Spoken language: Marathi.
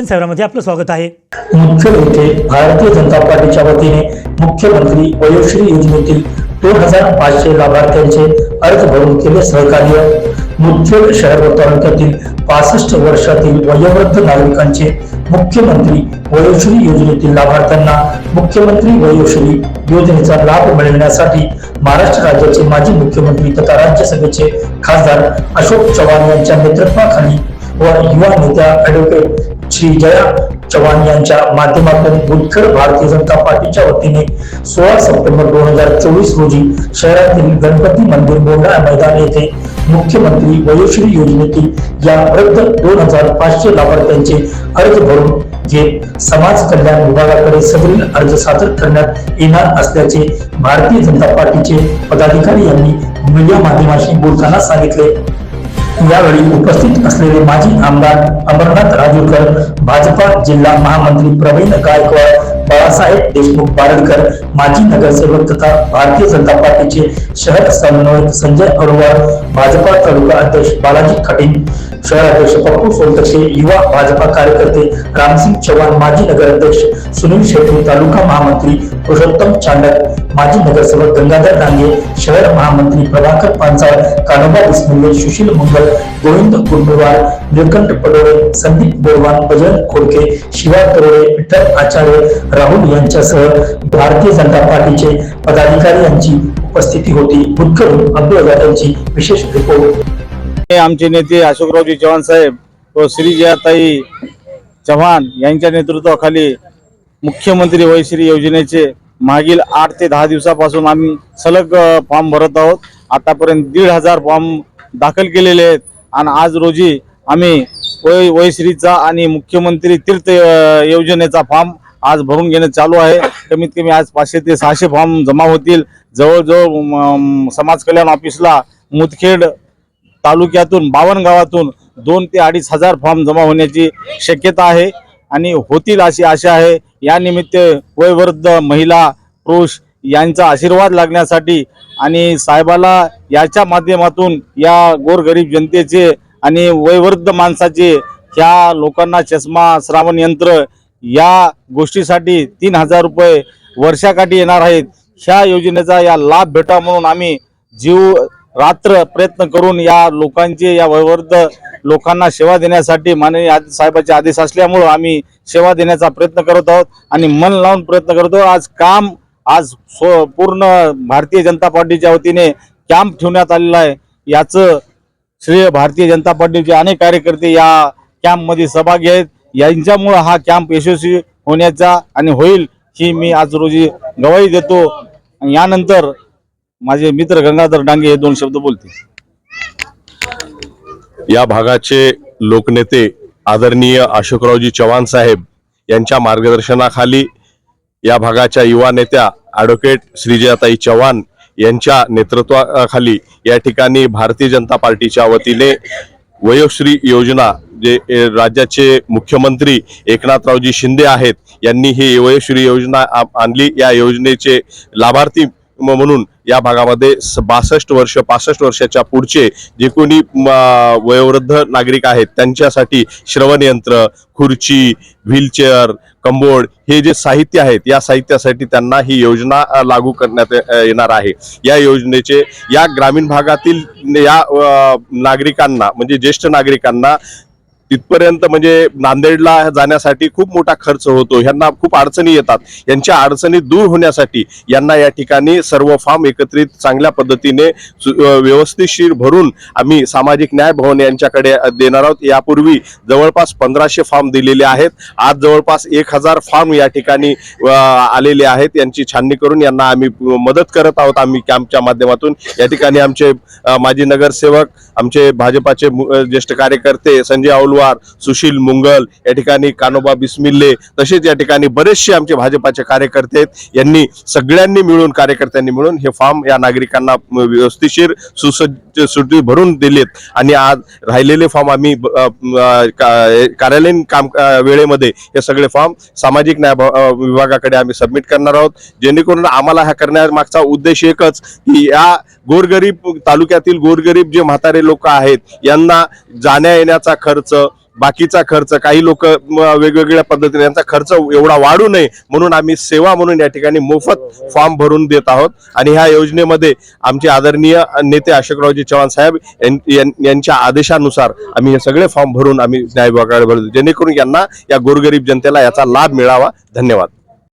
शिक्षण शहरामध्ये आपलं स्वागत आहे. मुख्य येथे भारतीय जनता पार्टीच्या वतीने मुख्यमंत्री वयोश्री योजनेतील दोन हजार पाचशे लाभार्थ्यांचे अर्ज भरून केले सहकार्य. मुदखेड शहर व तालुक्यातील पासष्ट वर्षातील वयोवृद्ध नागरिकांचे मुख्यमंत्री वयोश्री योजनेतील लाभार्थ्यांना मुख्यमंत्री वयोश्री योजनेचा लाभ मिळविण्यासाठी महाराष्ट्र राज्याचे माजी मुख्यमंत्री तथा राज्यसभेचे खासदार अशोक चव्हाण यांच्या नेतृत्वाखाली व युवा नेत्या ऍडव्होकेट श्री जया चव्हाण यांच्या माध्यमातून मुदखेड भारतीय जनता पार्टीच्या वतीने सोळा सप्टेंबर दोन हजार चोवीस रोजी शहरातील गणपती मंदिर मोंढा मैदान येथे मुख्यमंत्री वयोश्री योजनेतील या वृद्ध दोन हजार पाचशे लाभार्थ्यांचे अर्ज भरून घेत समाज कल्याण विभागाकडे सदरील अर्ज सादर करण्यात येणार असल्याचे भारतीय जनता पार्टीचे पदाधिकारी यांनी मीडिया माध्यमाशी बोलताना सांगितले. यावेळी उपस्थित असलेले माजी आमदार अमरनाथ राजूरकर भाजपा जिल्हा महामंत्री प्रवीण गायकवाड बाळासाहेब देशमुख बारडकर माजी नगरसेवक तथा भारतीय जनता पार्टीचे शहर समन्वयक संजय अरोरा भाजपा तालुका अध्यक्ष बालाजी खटीन शहराध्यक्ष पप्पू सोनटक्षे युवा भाजपा कार्यकर्ते रामसिंग चव्हाण माजी नगराध्यक्ष सुनील शेट्टी तालुका महामंत्री पुरुषोत्तम चांडक माजी नगरसेवक गंगाधर डांगे शहर महामंत्री प्रभाकर पांचाळ कानोबा बिस्मिल्ले सुशील मंगल गोविंद कुंडवार निळकंठ पडोळे संदीप बोरवान बजरंग खोडके शिवा तरोळे विठ्ठल आचार्य राहुल यांच्यासह भारतीय जनता पार्टीचे पदाधिकारी यांची उपस्थिती होती. मुख्यमंत्री अब्दुल यांची विशेष रिपोर्ट. आमचे नेते अशोकरावजी चव्हाण साहेब व श्रीजयाताई चव्हाण यांच्या नेतृत्वाखाली मुख्यमंत्री वयश्री योजनेचे मागील आठ ते दहा दिवसापासून आम्ही सलग फॉर्म भरत आहोत. आतापर्यंत दीड हजार फॉर्म दाखल केलेले आहेत आणि आज रोजी आम्ही वय वयश्रीचा आणि मुख्यमंत्री तीर्थ योजनेचा फॉर्म आज भरून घेणं चालू आहे. कमीत कमी आज पाचशे ते सहाशे फॉर्म जमा होतील. जवळजवळ समाज कल्याण ऑफिसला मुदखेड तालुक्यातून बावन गावातून दोन ते अडीच हजार फॉर्म जमा होण्याची शक्यता आहे. आणि होतील अशी आशा आहे. या निमित्त वयवृद्ध महिला पुरुष यांचा आशीर्वाद लागण्यासाठी आणि साहेबाला याच्या माध्यमातून या गोरगरीब जनतेचे आणि वयवृद्ध माणसाचे ह्या लोकांना चष्मा श्रावण यंत्र या गोष्टीसाठी तीन हजार रुपये वर्षाकाठी येणार आहेत. ह्या योजनेचा या लाभ भेटा म्हणून आम्ही जीव रात्र प्रयत्न करून या लोकांचे या वयोवृद्ध लोकांना सेवा देण्यासाठी माननीय आदि साहेबाचे आदेश असल्यामुळं आम्ही सेवा देण्याचा प्रयत्न करत आहोत आणि मन लावून प्रयत्न करतो आज काम आज स्व- पूर्ण भारतीय जनता पार्टीच्या वतीने कॅम्प ठेवण्यात आलेला आहे. याचं श्रेय भारतीय जनता पार्टीचे अनेक कार्यकर्ते या कॅम्पमध्ये सहभागी आहेत. यांच्यामुळं हा कॅम्प यशस्वी होण्याचा आणि होईल ही मी आज रोजी गवाही देतो. यानंतर माझे मित्र गंगाधर डांगे हे दोन शब्द बोलतील. या भागाचे लोकनेते आदरणीय अशोकरावजी चव्हाण साहेब यांच्या मार्गदर्शनाखाली या भागाच्या युवा नेत्या ॲडव्होकेट श्रीजयाताई चव्हाण यांच्या नेतृत्वाखाली या ठिकाणी भारतीय जनता पार्टीच्या वतीने वयोश्री योजना जे राज्याचे मुख्यमंत्री एकनाथरावजी शिंदे आहेत यांनी ही वयोश्री योजना आणली. या योजनेचे लाभार्थी म्हणून या भागामध्ये बासष्ट वर्ष पासष्ट वर्षाच्या पुढचे जे कोणी म, वयोवृद्ध नागरिक आहेत त्यांच्यासाठी श्रवणयंत्र खुर्ची व्हीलचेअर कंबोर्ड हे जे साहित्य आहेत या साहित्यासाठी त्यांना ही योजना लागू करण्यात येणार आहे. या योजनेचे या ग्रामीण भागातील या नागरिकांना म्हणजे ज्येष्ठ नागरिकांना तिथपर्यंत म्हणजे नांदेडला जाण्यासाठी खूप मोठा खर्च होतो. ह्यांना खूप अडचणी येतात. यांच्या अडचणी दूर होण्यासाठी यांना या ठिकाणी सर्व फॉर्म एकत्रित चांगल्या पद्धतीने सु- व्यवस्थितशीर भरून आम्ही सामाजिक न्याय भवन यांच्याकडे देणार आहोत. यापूर्वी जवळपास पंधराशे फॉर्म दिलेले आहेत. आज जवळपास एक हजार फॉर्म या ठिकाणी आलेले आहेत. यांची छाननी करून यांना आम्ही मदत करत आहोत आम्ही कॅम्पच्या माध्यमातून. या ठिकाणी आमचे माजी नगरसेवक आमचे भाजपाचे मु- ज्येष्ठ कार्यकर्ते संजय औलवार सुशील मुंगल या ठिकाणी कानोबा बिस्मिल्ले तसेच या ठिकाणी बरेचसे आमचे भाजपाचे कार्यकर्ते आहेत. यांनी सगळ्यांनी मिळून कार्यकर्त्यांनी मिळून हे फॉर्म या नागरिकांना व्यवस्थिशीर सुसज्ज सुटी भरून दिलेत. आणि आज राहिलेले फॉर्म आम्ही ब- का- कार्यालयीन काम वेळेमध्ये हे सगळे फॉर्म सामाजिक न्याय विभागाकडे आम्ही सबमिट करणार आहोत. जेणेकरून आम्हाला हा करण्यामागचा उद्देश एकच की या गोरगरीब तालुक्यातील गोरगरीब जे म्हातारे लोक आहेत यांना जाण्या येण्याचा खर्च बाकीचा खर्च काही लोक वेगवेगळ्या पद्धतीने यांचा खर्च एवढा वाढू नये म्हणून आम्ही सेवा म्हणून या ठिकाणी मोफत फॉर्म भरून देत आहोत. आणि ह्या योजनेमध्ये आमचे आदरणीय नेते अशोकरावजी चव्हाण साहेब यां- यां- यांच्या आदेशानुसार आम्ही हे सगळे फॉर्म भरून आम्ही न्याय विभागाकडे भरतो. जेणेकरून यांना या गोरगरीब जनतेला याचा लाभ मिळावा. धन्यवाद.